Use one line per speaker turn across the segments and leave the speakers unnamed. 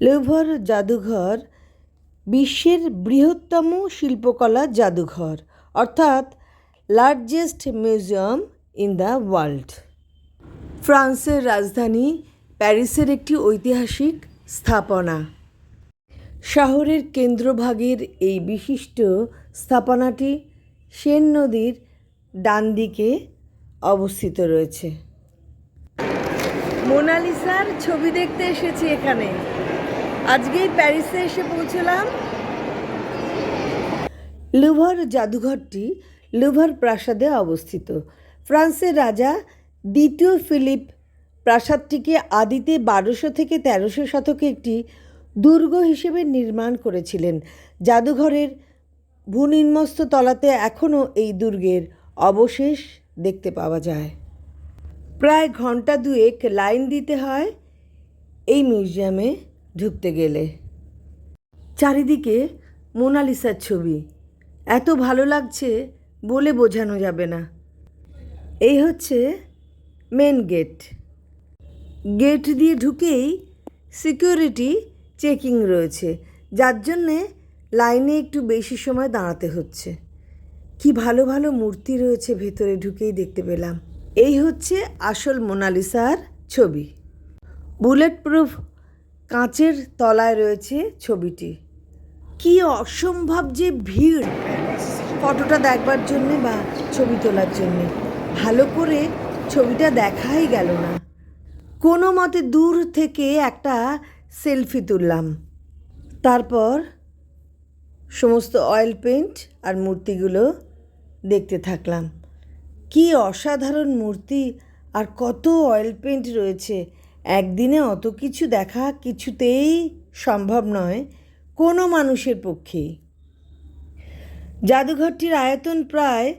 Louvre জাদুঘর, বিশ্বের বৃহত্তম শিল্পকলা জাদুঘর, অর্থাৎ largest museum in the world ফ্রান্সের রাজধানী প্যারিসের একটি ঐতিহাসিক স্থাপনা। শহরের কেন্দ্রভাগের এই বিশিষ্ট স্থাপনাটি সেন নদীর ডান দিকে অবস্থিত রয়েছে। মোনালিসার ছবি দেখতে এসেছি এখানে। আজকেই প্যারিসে এসে পৌঁছলাম। লুভর জাদুঘরটি লুভর প্রাসাদে অবস্থিত। ফ্রান্সের রাজা দ্বিতীয় ফিলিপ প্রাসাদটিকে আদিতে বারোশো থেকে তেরোশো শতকে একটি দুর্গ হিসেবে নির্মাণ করেছিলেন। জাদুঘরের ভূনির্মস্ত তলাতে এখনও এই দুর্গের অবশেষ দেখতে পাওয়া যায়। প্রায় ঘণ্টা দুয়েক লাইন দিতে হয় এই মিউজিয়ামে। ঢুকতে গেলে। চারিদিকে মোনালিসার ছবি। এত ভালো লাগছে বলে বোঝানো যাবে না। এই হচ্ছে মেন গেট গেট দিয়ে ঢুকেই সিকিউরিটি চেকিং রয়েছে, যার জন্যে লাইনে একটু বেশি সময় দাঁড়াতে হচ্ছে। কি ভালো ভালো মূর্তি রয়েছে ভেতরে ঢুকেই দেখতে পেলাম। এই হচ্ছে আসল মোনালিসার ছবি। বুলেট প্রুফ কাঁচের তলায় রয়েছে ছবিটি। কি অসম্ভব যে ভিড় ফটোটা দেখবার জন্যে বা ছবি তোলার জন্যে। ভালো করে ছবিটা দেখাই গেল না। কোনো মতে দূর থেকে একটা সেলফি তুললাম। তারপর সমস্ত অয়েল পেন্ট আর মূর্তিগুলো দেখতে থাকলাম। কি অসাধারণ মূর্তি আর কত অয়েল পেন্ট রয়েছে। একদিনে অত কিছু দেখা কিছুতেই সম্ভব নয় কোনো মানুষের পক্ষেই জাদুঘরটির আয়তন প্রায়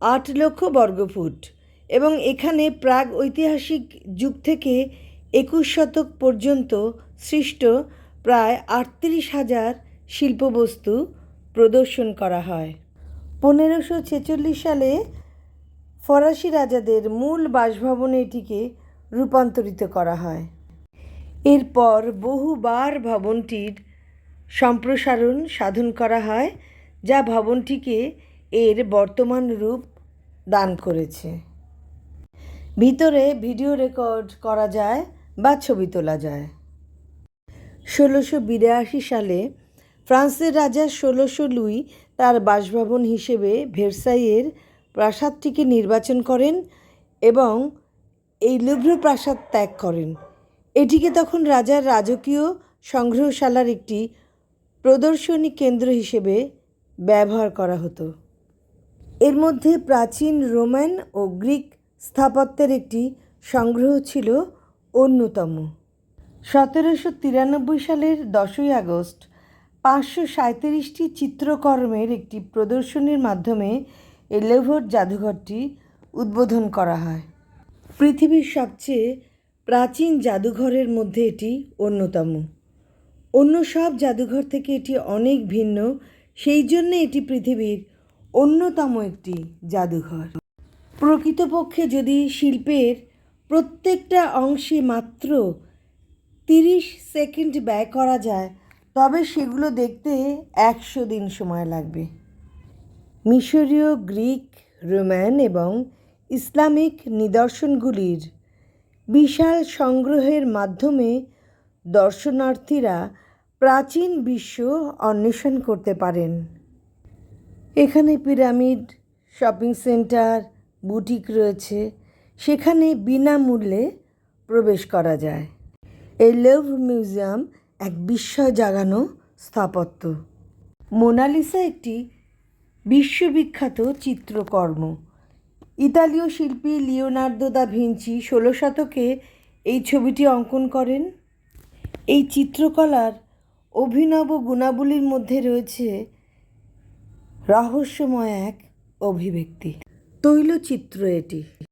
আট লক্ষ বর্গফুট এবং এখানে প্রাগ ঐতিহাসিক যুগ থেকে একুশ শতক পর্যন্ত সৃষ্ট প্রায় আটত্রিশ হাজার শিল্পবস্তু প্রদর্শন করা হয়। পনেরোশো ছেচল্লিশ সালে ফরাসি রাজাদের মূল বাসভবনে এটিকে রূপান্তরিত করা হয়। এরপর বহুবার ভবনটির সম্প্রসারণ সাধন করা হয়, যা ভবনটিকে এর বর্তমান রূপ দান করেছে। ভিতরে ভিডিও রেকর্ড করা যায় বা ছবি তোলা যায়। ষোলোশো বিরাশি সালে ফ্রান্সের রাজা ষোলোশো লুই তার বাসভবন হিসেবে ভেরসাইয়ের প্রাসাদটিকে নির্বাচন করেন এবং এই লুভ্র প্রাসাদ ত্যাগ করেন। এটিকে তখন রাজার রাজকীয় সংগ্রহশালার একটি প্রদর্শনী কেন্দ্র হিসেবে ব্যবহার করা হতো। এর মধ্যে প্রাচীন রোমান ও গ্রিক স্থাপত্যের একটি সংগ্রহ ছিল অন্যতম। সতেরোশো তিরানব্বই সালের দশই আগস্ট পাঁচশো সাঁত্রিশটি চিত্রকর্মের একটি প্রদর্শনীর মাধ্যমে এই লেভর জাদুঘরটি উদ্বোধন করা হয়। পৃথিবীর সবচেয়ে প্রাচীন জাদুঘরের মধ্যে এটি অন্যতম। অন্য সব জাদুঘর থেকে এটি অনেক ভিন্ন, সেই জন্য এটি পৃথিবীর অন্যতম একটি জাদুঘর। প্রকৃতপক্ষে যদি শিল্পের প্রত্যেকটা অংশে মাত্র তিরিশ সেকেন্ড ব্যয় করা যায়, তবে সেগুলো দেখতে একশো দিন সময় লাগবে। মিশরীয়, গ্রিক, রোমান এবং ইসলামিক নিদর্শনগুলির বিশাল সংগ্রহের মাধ্যমে দর্শনার্থীরা প্রাচীন বিশ্ব অন্বেষণ করতে পারেন। এখানে পিরামিড শপিং সেন্টার, বুটিক রয়েছে। সেখানে বিনামূল্যে প্রবেশ করা যায়। এই লভ মিউজিয়াম এক বিস্ময় জাগানো স্থাপত্য। মোনালিসা একটি বিশ্ববিখ্যাত চিত্রকর্ম। ইতালীয় শিল্পী লিওনার্দো দা ভিঞ্চি ষোলো শতকে এই ছবিটি অঙ্কন করেন। এই চিত্রকলার অভিনব গুণাবলীর মধ্যে রয়েছে রহস্যময় এক অভিব্যক্তি। তৈলচিত্র এটি।